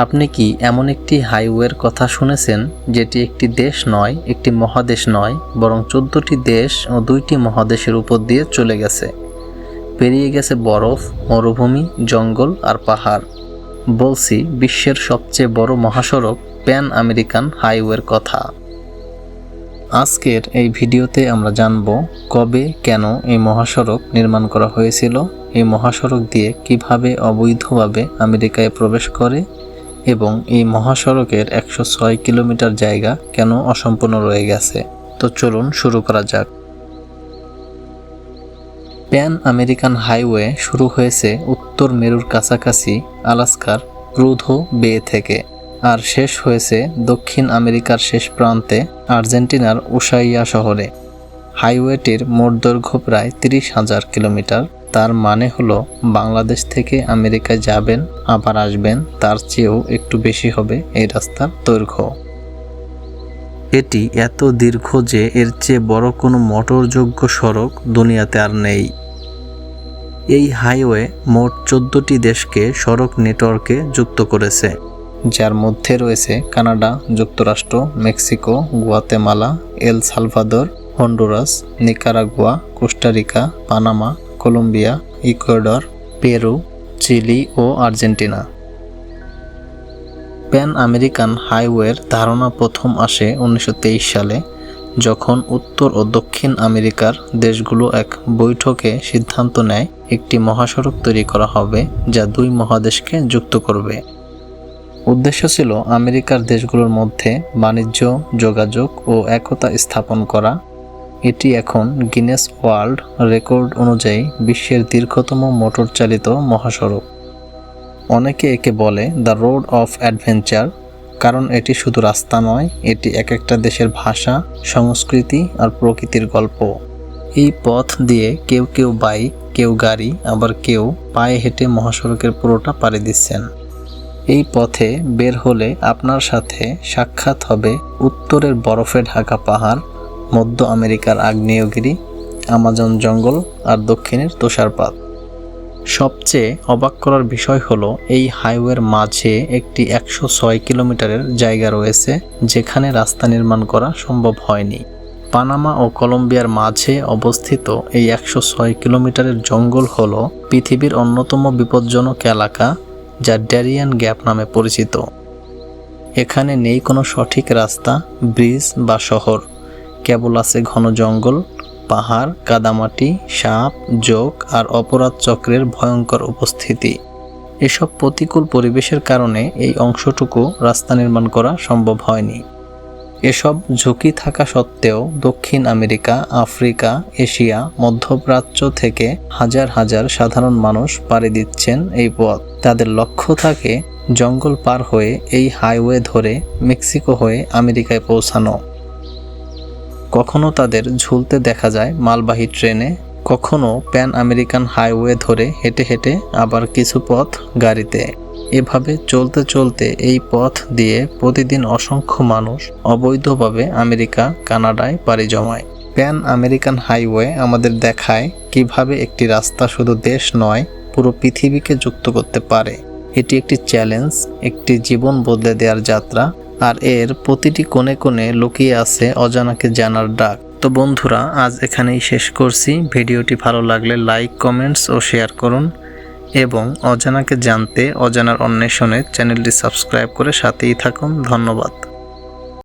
আপনি কি এমন একটি হাইওয়ের কথা শুনেছেন যেটি একটি দেশ নয়, একটি মহাদেশ নয়, বরং চোদ্দটি দেশ ও দুইটি মহাদেশের উপর দিয়ে চলে গেছে? পেরিয়ে গেছে বরফ, মরুভূমি, জঙ্গল আর পাহাড়। বলছি, বিশ্বের সবচেয়ে বড় মহাসড়ক প্যান আমেরিকান হাইওয়ের কথা। আজকের এই ভিডিওতে আমরা জানব কবে কেন এই মহাসড়ক নির্মাণ করা হয়েছিল, এই মহাসড়ক দিয়ে কীভাবে অবৈধভাবে আমেরিকায় প্রবেশ করে এবং এই মহাসড়কের একশো ছয় কিলোমিটার জায়গা কেন অসম্পূর্ণ রয়ে গেছে? তো চলুন শুরু করা যাক। প্যান আমেরিকান হাইওয়ে শুরু হয়েছে উত্তর মেরুর কাছাকাছি আলাস্কার প্রুধো বে থেকে, আর শেষ হয়েছে দক্ষিণ আমেরিকার শেষ প্রান্তে আর্জেন্টিনার উসাইয়া শহরে। হাইওয়েটির মোট দৈর্ঘ্য প্রায় তিরিশ হাজার কিলোমিটার। তার মানে হলো, বাংলাদেশ থেকে আমেরিকায় যাবেন, আবার আসবেন, তার চেয়েও একটু বেশি হবে এই রাস্তার দৈর্ঘ্য। এটি এত দীর্ঘ যে এর চেয়ে বড় কোনো মোটরযোগ্য সড়ক দুনিয়াতে আর নেই। এই হাইওয়ে মোট চোদ্দটি দেশকে সড়ক নেটওয়ার্কে যুক্ত করেছে, যার মধ্যে রয়েছে কানাডা, যুক্তরাষ্ট্র, Mexico, Guatemala, El Salvador, Honduras, Nicaragua, Costa Rica, Panama Colombia, Ecuador, Peru, Chile ও আর্জেন্টিনা। প্যান আমেরিকান হাইওয়ের ধারণা প্রথম আসে উনিশশো তেইশ সালে, যখন উত্তর ও দক্ষিণ আমেরিকার দেশগুলো এক বৈঠকে সিদ্ধান্ত নেয় একটি মহাসড়ক তৈরি করা হবে যা দুই মহাদেশকে যুক্ত করবে। উদ্দেশ্য ছিল আমেরিকার দেশগুলোর মধ্যে বাণিজ্য, যোগাযোগ ও একতা স্থাপন করা এটি এখন গিনেস ওয়ার্ল্ড রেকর্ড অনুযায়ী বিশ্বের দীর্ঘতম মোটর চালিত মহাসড়ক। অনেকে একে বলে দ্য রোড অফ অ্যাডভেঞ্চার কারণ এটি শুধু রাস্তা নয়, এটি এক একটা দেশের ভাষা, সংস্কৃতি আর প্রকৃতির গল্প। এই পথ দিয়ে কেউ কেউ বাইক, কেউ গাড়ি, আবার কেউ পায়ে হেঁটে মহাসড়কের পুরোটা পাড়ি দিচ্ছেন। এই পথে বের হলে আপনার সাথে সাক্ষাৎ হবে উত্তরের বরফে ঢাকা পাহাড় মধ্য আমেরিকার আগ্নেয়গিরি, আমাজন জঙ্গল আর দক্ষিণের তুষারপাত। সবচেয়ে অবাক করার বিষয় হলো, এই হাইওয়ের মাঝে একটি একশো ছয় কিলোমিটারের জায়গা রয়েছে, যেখানে রাস্তা নির্মাণ করা সম্ভব হয়নি। পানামা ও কলম্বিয়ার মাঝে অবস্থিত এই একশো ছয় কিলোমিটারের জঙ্গল হলো পৃথিবীর অন্যতম বিপজ্জনক এলাকা, যা ড্যারিয়ান গ্যাপ নামে পরিচিত। এখানে নেই কোনো সঠিক রাস্তা, ব্রিজ বা শহর। কেবল আছে ঘন জঙ্গল, পাহাড়, কাদামাটি, সাপ যোগ আর অপরাধ চক্রের ভয়ঙ্কর উপস্থিতি। এসব প্রতিকূল পরিবেশের কারণে এই অংশটুকু রাস্তা নির্মাণ করা সম্ভব হয়নি। এসব ঝুঁকি থাকা সত্ত্বেও দক্ষিণ আমেরিকা, আফ্রিকা, এশিয়া, মধ্যপ্রাচ্য থেকে হাজার হাজার সাধারণ মানুষ পাড়ি দিচ্ছেন এই পথ। তাদের লক্ষ্য থাকে জঙ্গল পার হয়ে এই হাইওয়ে ধরে মেক্সিকো হয়ে আমেরিকায় পৌঁছানো। কখনো তাদের ঝুলতে দেখা যায় মালবাহী ট্রেনে, কখনো প্যান আমেরিকান হাইওয়ে ধরে হেঁটে হেঁটে আবার কিছু পথ গাড়িতে। এভাবে চলতে চলতে এই পথ দিয়ে প্রতিদিন অসংখ্য মানুষ অবৈধভাবে আমেরিকা, কানাডায় পাড়ি জমায়। প্যান আমেরিকান হাইওয়ে আমাদের দেখায় কীভাবে একটি রাস্তা শুধু দেশ নয়, পুরো পৃথিবীকে যুক্ত করতে পারে। এটি একটি চ্যালেঞ্জ, একটি জীবন বদলে দেওয়ার যাত্রা আর এর প্রতিটি কোণে কোণে লুকিয়ে আছে অজানাকে জানার ডাক। তো বন্ধুরা, আজ এখানেই শেষ করছি। ভিডিওটি ভালো লাগলে লাইক, কমেন্টস ও শেয়ার করুন এবং অজানাকে জানতে অজানার অন্বেষণে চ্যানেলটি সাবস্ক্রাইব করে সাথেই থাকুন। ধন্যবাদ।